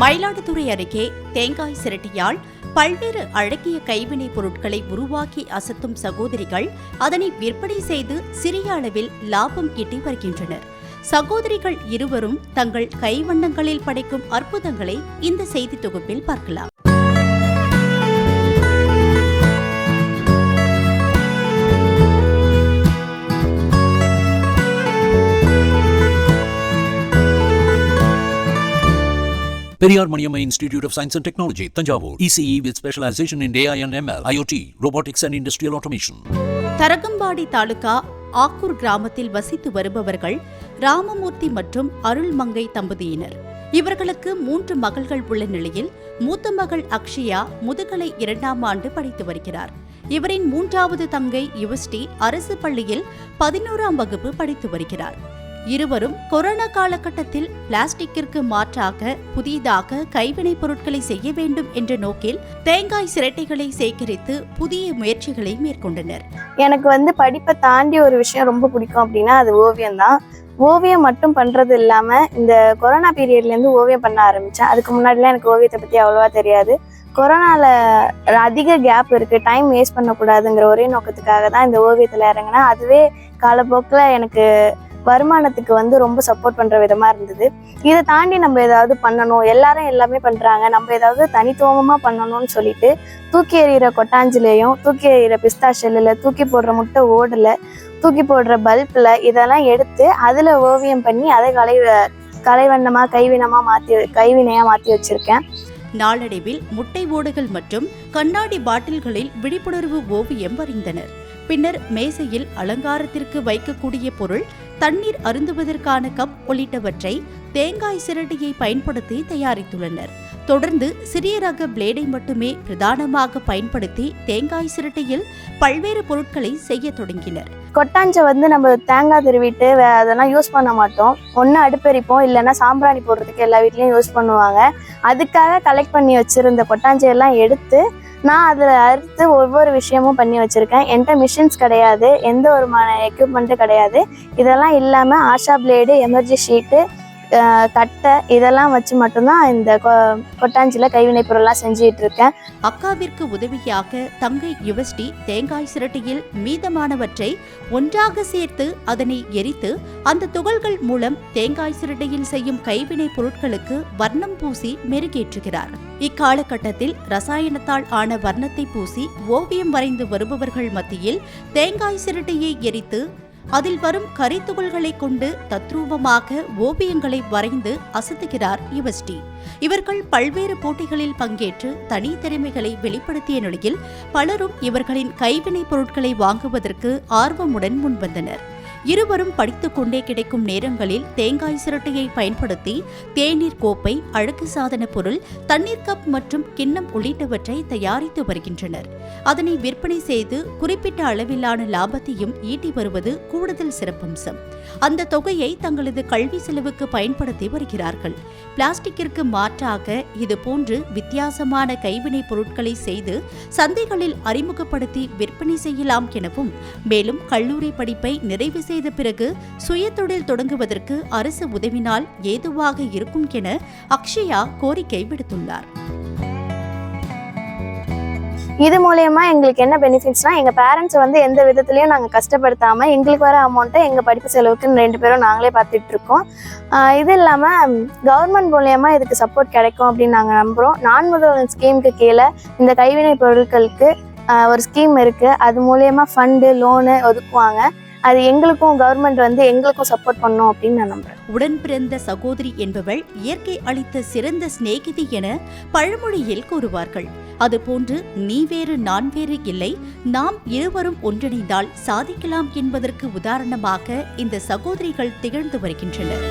மயிலாடுதுறை அருகே தேங்காய் சிரட்டியால் பல்வேறு அழகிய கைவினைப் பொருட்களை உருவாக்கி அசத்தும் சகோதரிகள் அதனை விற்பனை செய்து சிறிய அளவில் லாபம் ஈட்டி வருகின்றனர். சகோதரிகள் இருவரும் தங்கள் கைவண்ணங்களில் படைக்கும் அற்புதங்களை இந்த செய்தி தொகுப்பில் பார்க்கலாம். Periyar Maniyam institute of science and technology Thanjavur ECE with specialisation in AI and ML IOT robotics and industrial automation Tharangambadi taluka Akkur கிராமத்தில் வசித்து வருபவர்கள் ராமமூர்த்தி மற்றும் அருள்மங்கை தம்பதியினர். இவர்களுக்கு மூன்று மகள்கள் உள்ள நிலையில் மூத்த மகள் அக்ஷயா முதுகலை இரண்டாம் ஆண்டு படித்து வருகிறார். இவரின் மூன்றாவது தங்கை யுவஸ்டி அரசு பள்ளியில் பதினோராம் வகுப்பு படித்து வருகிறார். இருவரும் கொரோனா காலகட்டத்தில் பிளாஸ்டிக்கிற்கு மாற்றாக புதிதாக கைவினைப் பொருட்களை செய்ய வேண்டும் என்ற நோக்கில் தேங்காய் சிரட்டைகளை சேகரித்து புதிய முயற்சிகளை மேற்கொண்டனர். எனக்கு வந்து படிப்பை தாண்டி ஒரு விஷயம் ரொம்ப பிடிக்கும் அப்படின்னா அது ஓவியம் தான். ஓவியம் மட்டும் பண்றது இல்லாம இந்த கொரோனா பீரியட்ல இருந்து ஓவியம் பண்ண ஆரம்பிச்சேன். அதுக்கு முன்னாடிலாம் எனக்கு ஓவியத்தை பத்தி அவ்வளவா தெரியாது. கொரோனால அதிக கேப் இருக்கு. டைம் வேஸ்ட் பண்ணக்கூடாதுங்கிற ஒரே நோக்கத்துக்காக தான் இந்த ஓவியத்தில் இறங்கினேன். அதுவே காலப்போக்கில் எனக்கு வருமானத்துக்கு வந்து ரொம்ப சப்போர்ட் பண்ற விதமா இருந்தது. இதை தாண்டி நம்ம ஏதாவது பண்ணணும். எல்லாரும் எல்லாமே பண்றாங்க. நம்ம ஏதாவது தனித்துவமா பண்ணணும்னு சொல்லிட்டு தூக்கி எறிகிற கொட்டாஞ்சிலையும் தூக்கி எறிகிற பிஸ்தா ஷெல்லில் தூக்கி போடுற முட்டை ஓடில் தூக்கி போடுற பல்பில் இதெல்லாம் எடுத்து அதில் ஓவியம் பண்ணி அதை கலை கலைவண்ணமாக கைவினமாக மாற்றி கைவினையாக மாற்றி வச்சுருக்கேன். நாளடைவில் முட்டை ஓடுகள் மற்றும் கண்ணாடி பாட்டில்களில் விழிப்புணர்வு ஓவியம் வரைந்தனர். பின்னர் மேசையில் அலங்காரத்திற்கு வைக்கக்கூடிய பொருள் தண்ணீர் அருந்துவதற்கான கப் உள்ளிட்டவற்றை தேங்காய் சிரட்டியை பயன்படுத்தி தயாரித்துள்ளனர். தொடர்ந்து சிறிய ரக பிளேடை மட்டுமே பிரதானமாக பயன்படுத்தி தேங்காய் சிரட்டையில் பல்வேறு பொருட்களை செய்ய தொடங்கினர். கொட்டாஞ்சை வந்து நம்ம தேங்காய் திருவிட்டு வே- அதெல்லாம் யூஸ் பண்ண மாட்டோம். ஒன்று அடுப்பெரிப்போம் இல்லைன்னா சாம்பிராணி போடுறதுக்கு எல்லா வீட்லேயும் யூஸ் பண்ணுவாங்க. அதுக்காக கலெக்ட் பண்ணி வச்சிருந்த கொட்டாஞ்சையெல்லாம் எடுத்து நான் அதில் அறுத்து ஒவ்வொரு விஷயமும் பண்ணி வச்சுருக்கேன். என்கிட்ட மிஷின்ஸ் கிடையாது எந்த ஒரு எக்யூப்மெண்ட்டும் கிடையாது. இதெல்லாம் இல்லாமல் ஆஷா பிளேடு எமர்ஜி ஷீட்டு கட்டை இதெல்லாம் வச்சு மட்டும்தான் இந்த கொ கொட்டாஞ்சியில் கைவினைப் பொருள்லாம் செஞ்சுட்டு இருக்கேன் அக்காவிற்கு உதவியாக தங்கை யுவஸ்டி தேங்காய் சிரட்டையில் மீதமானவற்றை ஒன்றாக சேர்த்து அதனை எரித்து அந்த துகள்கள் மூலம் தேங்காய் சிரட்டையில் செய்யும் கைவினைப் பொருட்களுக்கு வர்ணம் பூசி மெருகேற்றுகிறார். இக்காலகட்டத்தில் ரசாயனத்தால் ஆன வர்ணத்தை பூசி ஓவியம் வரைந்து வருபவர்கள் மத்தியில் தேங்காய் சிரட்டையை எரித்து அதில் வரும் கரித்துகள்களை கொண்டு தத்ரூபமாக ஓவியங்களை வரைந்து அசத்துகிறார் யுவஸ்டி இவர்கள் பல்வேறு போட்டிகளில் பங்கேற்று தனி திறமைகளை வெளிப்படுத்திய நிலையில் பலரும் இவர்களின் கைவினைப் பொருட்களை வாங்குவதற்கு ஆர்வமுடன் முன்வந்தனர். இருவரும் படித்துக் கொண்டே கிடைக்கும் நேரங்களில் தேங்காய் சிரட்டையை பயன்படுத்தி தேநீர் கோப்பை அழகு சாதன பொருள் தண்ணீர் கப் மற்றும் கிண்ணம் உள்ளிட்டவற்றை தயாரித்து வருகின்றனர். அதனை விற்பனை செய்து குறிப்பிட்ட அளவிலான லாபத்தையும் ஈட்டி வருவது கூடுதல் சிறப்பம்சம். அந்த தொகையை தங்களது கல்வி செலவுக்கு பயன்படுத்தி வருகிறார்கள். பிளாஸ்டிக்கிற்கு மாற்றாக இதுபோன்று வித்தியாசமான கைவினைப் பொருட்களை செய்து சந்தைகளில் அறிமுகப்படுத்தி விற்பனை செய்யலாம் எனவும் மேலும் கல்லூரி படிப்பை நிறைவு செய்ய செய்த பிறகு சுயதொழில் தொடங்குவதற்கு அரசு உதவினால் ஏதுவாக இருக்கும் என அக்ஷயா கோரிக்கை விடுத்துள்ளார். இது மூலயமா எங்களுக்கு என்ன பெனிஃபிட்ஸ்னா எங்க பேரண்ட்ஸ் வந்து எந்த விதத்துலயும் நாங்க கஷ்டப்படுத்தாம எங்களுக்கு வர அமௌண்ட்டை எங்க படிப்பு செலவுக்குன்னு ரெண்டு பேரும் நாங்களே பார்த்துட்டு இருக்கோம். இது இல்லாம கவர்மெண்ட் மூலயமா இதுக்கு சப்போர்ட் கிடைக்கும் அப்படின்னு நாங்க நம்புறோம். நான் முதல்வன் ஸ்கீமுக்கு கீழே இந்த கைவினை பொருட்களுக்கு ஒரு ஸ்கீம் இருக்கு. அது மூலயமா ஃபண்டு லோனு ஒதுக்குவாங்க. அது எங்களுக்கும் கவர்மெண்ட் வந்து எங்களுக்கும் சப்போர்ட் பண்ணும் அப்படின்னு நான் நம்புறேன். உடன் பிறந்த சகோதரி என்பவள் இயற்கை அளித்த சிறந்த சிநேகிதி என பழமொழியில் கூறுவார்கள். அதுபோன்று நீ வேறு நான் வேறு இல்லை நாம் இருவரும் ஒன்றிணைந்தால் சாதிக்கலாம் என்பதற்கு உதாரணமாக இந்த சகோதரிகள் திகழ்ந்து வருகின்றனர்.